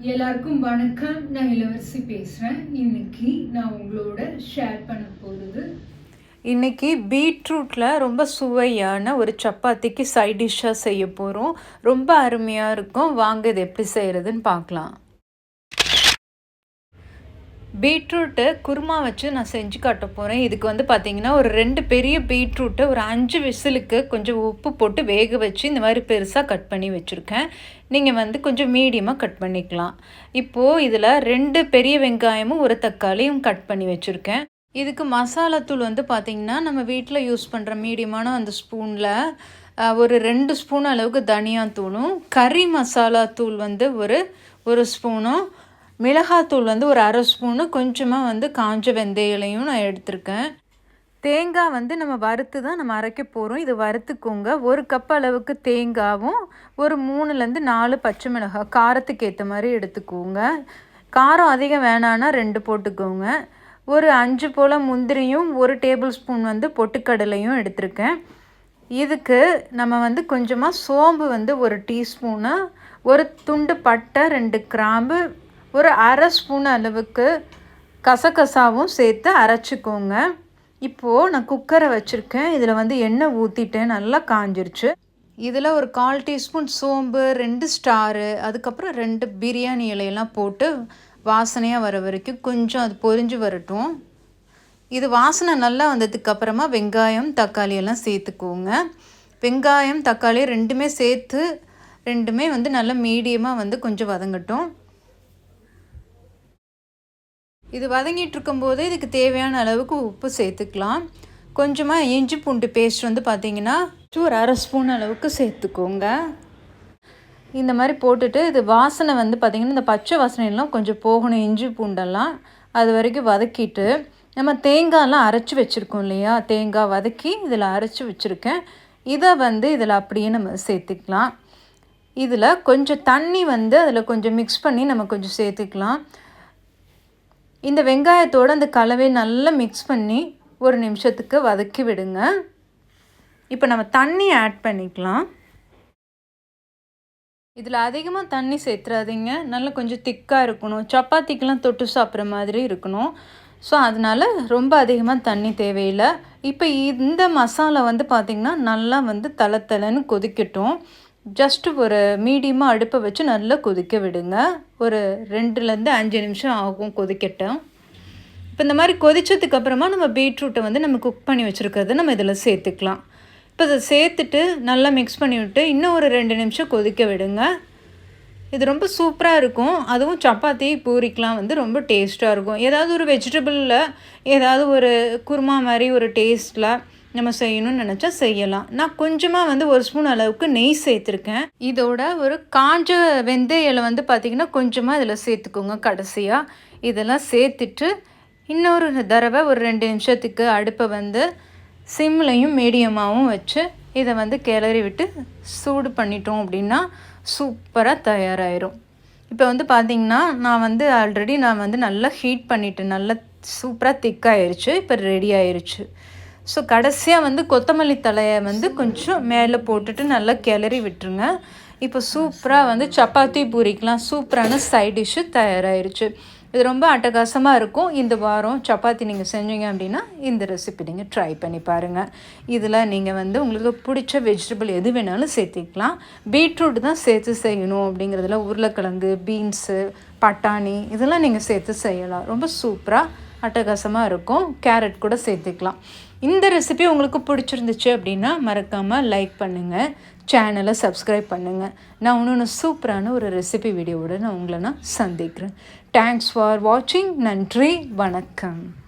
எல்லாருக்கும் வணக்கம். நான் இளவரசி பேசுகிறேன் இன்னைக்கு நான் உங்களோட ஷேர் பண்ண போகிறது இன்னைக்கு பீட்ரூட்டில் ரொம்ப சுவையான ஒரு சப்பாத்திக்கு சைட் டிஷ்ஷாக செய்ய போகிறோம் ரொம்ப அருமையாக இருக்கும். வாங்க இது எப்படி செய்கிறதுன்னு பார்க்கலாம். பீட்ரூட்டு குருமா வச்சு நான் செஞ்சு காட்ட போகிறேன் இதுக்கு வந்து பார்த்தீங்கன்னா ஒரு ரெண்டு பெரிய பீட்ரூட்டை ஒரு அஞ்சு விசிலுக்கு கொஞ்சம் உப்பு போட்டு வேக வச்சு இந்த மாதிரி பெருசாக கட் பண்ணி வச்சுருக்கேன். நீங்கள் வந்து கொஞ்சம் மீடியமாக கட் பண்ணிக்கலாம். இப்போது இதில் ரெண்டு பெரிய வெங்காயமும் ஒரு தக்காளியும் கட் பண்ணி வச்சுருக்கேன். இதுக்கு மசாலா தூள் வந்து பார்த்திங்கன்னா நம்ம வீட்டில் யூஸ் பண்ணுற மீடியமான அந்த ஸ்பூனில் ஒரு ரெண்டு ஸ்பூன் அளவுக்கு தனியாத்தூளும் கறி மசாலா தூள் வந்து ஒரு ஒரு ஸ்பூனும் மிளகாத்தூள் வந்து ஒரு அரை ஸ்பூனு கொஞ்சமாக வந்து காஞ்ச வெந்தயலையும் நான் எடுத்திருக்கேன். தேங்காய் வந்து நம்ம வறுத்து தான் நம்ம அரைக்க போகிறோம் இது வறுத்துக்கோங்க. ஒரு கப் அளவுக்கு தேங்காவும் ஒரு மூணுலேருந்து நாலு பச்சை மிளகாய் காரத்துக்கு ஏற்ற மாதிரி எடுத்துக்கோங்க. காரம் அதிகம் வேணான்னா ரெண்டு போட்டுக்கோங்க. ஒரு அஞ்சு போல் முந்திரியும் ஒரு டேபிள் ஸ்பூன் வந்து பொட்டுக்கடலையும் எடுத்திருக்கேன். இதுக்கு நம்ம வந்து கொஞ்சமாக சோம்பு வந்து ஒரு டீஸ்பூனு ஒரு துண்டு பட்டை ரெண்டு கிராம்பு ஒரு அரை ஸ்பூன் அளவுக்கு கசகசாவும் சேர்த்து அரைச்சிக்கோங்க. இப்போது நான் குக்கரை வச்சுருக்கேன். இதில் வந்து எண்ணெய் ஊற்றிட்டேன் நல்லா காஞ்சிருச்சு. இதில் ஒரு கால் டீஸ்பூன் சோம்பு ரெண்டு ஸ்டாரு அதுக்கப்புறம் ரெண்டு பிரியாணி இலையெல்லாம் போட்டு வாசனையாக வர வரைக்கும் கொஞ்சம் அது பொரிஞ்சு வரட்டும். இது வாசனை நல்லா வந்ததுக்கப்புறமா வெங்காயம் தக்காளி எல்லாம் சேர்த்துக்கோங்க. வெங்காயம் தக்காளி ரெண்டுமே சேர்த்து ரெண்டுமே வந்து நல்லா மீடியமாக வந்து கொஞ்சம் வதங்கட்டும். இது வதங்கிட்டு இருக்கும்போது இதுக்கு தேவையான அளவுக்கு உப்பு சேர்த்துக்கலாம். கொஞ்சமாக இஞ்சி பூண்டு பேஸ்ட் வந்து பார்த்திங்கன்னா ஒரு அரை ஸ்பூன் அளவுக்கு சேர்த்துக்கோங்க. இந்த மாதிரி போட்டுட்டு இது வாசனை வந்து பார்த்திங்கன்னா இந்த பச்சை வாசனையெல்லாம் கொஞ்சம் போகணும் இஞ்சி பூண்டெல்லாம். அது வரைக்கும் வதக்கிட்டு நம்ம தேங்காயெல்லாம் அரைச்சி வச்சுருக்கோம் இல்லையா? தேங்காய் வதக்கி இதில் அரைச்சி வச்சுருக்கேன். இதை வந்து இதில் அப்படியே நம்ம சேர்த்துக்கலாம். இதில் கொஞ்சம் தண்ணி வந்து அதில் கொஞ்சம் மிக்ஸ் பண்ணி நம்ம கொஞ்சம் சேர்த்துக்கலாம். இந்த வெங்காயத்தோடு அந்த கலவை நல்லா மிக்ஸ் பண்ணி ஒரு நிமிஷத்துக்கு வதக்கி விடுங்க. இப்போ நம்ம தண்ணி ஆட் பண்ணிக்கலாம். இதில் அதிகமாக தண்ணி சேர்த்துறாதீங்க. நல்லா கொஞ்சம் திக்காக இருக்கணும். சப்பாத்திக்கெலாம் தொட்டு சாப்பிட்ற மாதிரி இருக்கணும். ஸோ அதனால் ரொம்ப அதிகமாக தண்ணி தேவையில்லை. இப்போ இந்த மசாலா வந்து பார்த்திங்கன்னா நல்லா வந்து தலை தலைன்னு கொதிக்கட்டும். ஜஸ்ட்டு ஒரு மீடியமாக அடுப்பை வச்சு நல்லா கொதிக்க விடுங்க. ஒரு ரெண்டுலேருந்து அஞ்சு நிமிஷம் ஆகும் கொதிக்கட்டும். இப்போ இந்த மாதிரி கொதித்ததுக்கப்புறமா நம்ம பீட்ரூட்டை வந்து நம்ம குக் பண்ணி வச்சுருக்கிறத நம்ம இதில் சேர்த்துக்கலாம். இப்போ இதை சேர்த்துட்டு நல்லா மிக்ஸ் பண்ணி விட்டு இன்னும் ஒரு ரெண்டு நிமிஷம் கொதிக்க விடுங்க. இது ரொம்ப சூப்பராக இருக்கும். அதுவும் சப்பாத்தி பூரிக்கெலாம் வந்து ரொம்ப டேஸ்ட்டாக இருக்கும். ஏதாவது ஒரு வெஜிடபிளில் ஏதாவது ஒரு குருமா மாதிரி ஒரு டேஸ்ட்டில் நம்ம செய்யணும்னு நினச்சா செய்யலாம். நான் கொஞ்சமாக வந்து ஒரு ஸ்பூன் அளவுக்கு நெய் சேர்த்துருக்கேன். இதோட ஒரு காஞ்ச வெந்தயில வந்து பார்த்திங்கன்னா கொஞ்சமாக இதில் சேர்த்துக்கோங்க கடைசியாக இதெல்லாம் சேர்த்துட்டு இன்னொரு தடவை ஒரு ரெண்டு நிமிஷத்துக்கு அடுப்பை வந்து சிம்லையும் மீடியமாகவும் வச்சு இதை வந்து கிளறி விட்டு சூடு பண்ணிட்டோம் அப்படின்னா சூப்பராக தயாராகிரும் இப்போ வந்து பார்த்திங்கன்னா நான் வந்து ஆல்ரெடி நான் வந்து நல்லா ஹீட் பண்ணிவிட்டேன் நல்லா சூப்பராக திக்காயிருச்சு இப்போ ரெடி ஆயிருச்சு. ஸோ கடைசியாக வந்து கொத்தமல்லி தலையை வந்து கொஞ்சம் மேலே போட்டுட்டு நல்லா கிளறி விட்டுருங்க. இப்போ சூப்பராக வந்து சப்பாத்தி பூரிக்கெலாம் சூப்பரான சைட் டிஷ்ஷு தயாராகிருச்சு இது ரொம்ப அட்டகாசமாக இருக்கும். இந்த வாரம் சப்பாத்தி நீங்கள் செஞ்சீங்க அப்படின்னா இந்த ரெசிபி நீங்கள் ட்ரை பண்ணி பாருங்கள் இதில் நீங்கள் வந்து உங்களுக்கு பிடிச்ச வெஜிடபிள் எது வேணாலும் சேர்த்திக்கலாம். பீட்ரூட் தான் சேர்த்து செய்யணும் அப்படிங்கிறதுல உருளைக்கிழங்கு பீன்ஸு பட்டாணி இதெல்லாம் நீங்கள் சேர்த்து செய்யலாம். ரொம்ப சூப்பராக அட்டகாசமாக இருக்கும். கேரட் கூட சேர்த்துக்கலாம். இந்த ரெசிபி உங்களுக்கு பிடிச்சிருந்துச்சு அப்படின்னா மறக்காமல் லைக் பண்ணுங்கள் சேனலை சப்ஸ்கிரைப் பண்ணுங்கள் நான் இன்னொன்று சூப்பரான ஒரு ரெசிபி வீடியோவோட நான் உங்களை நான் சந்திக்கிறேன். தேங்க்ஸ் ஃபார் வாட்சிங் நன்றி. வணக்கம்.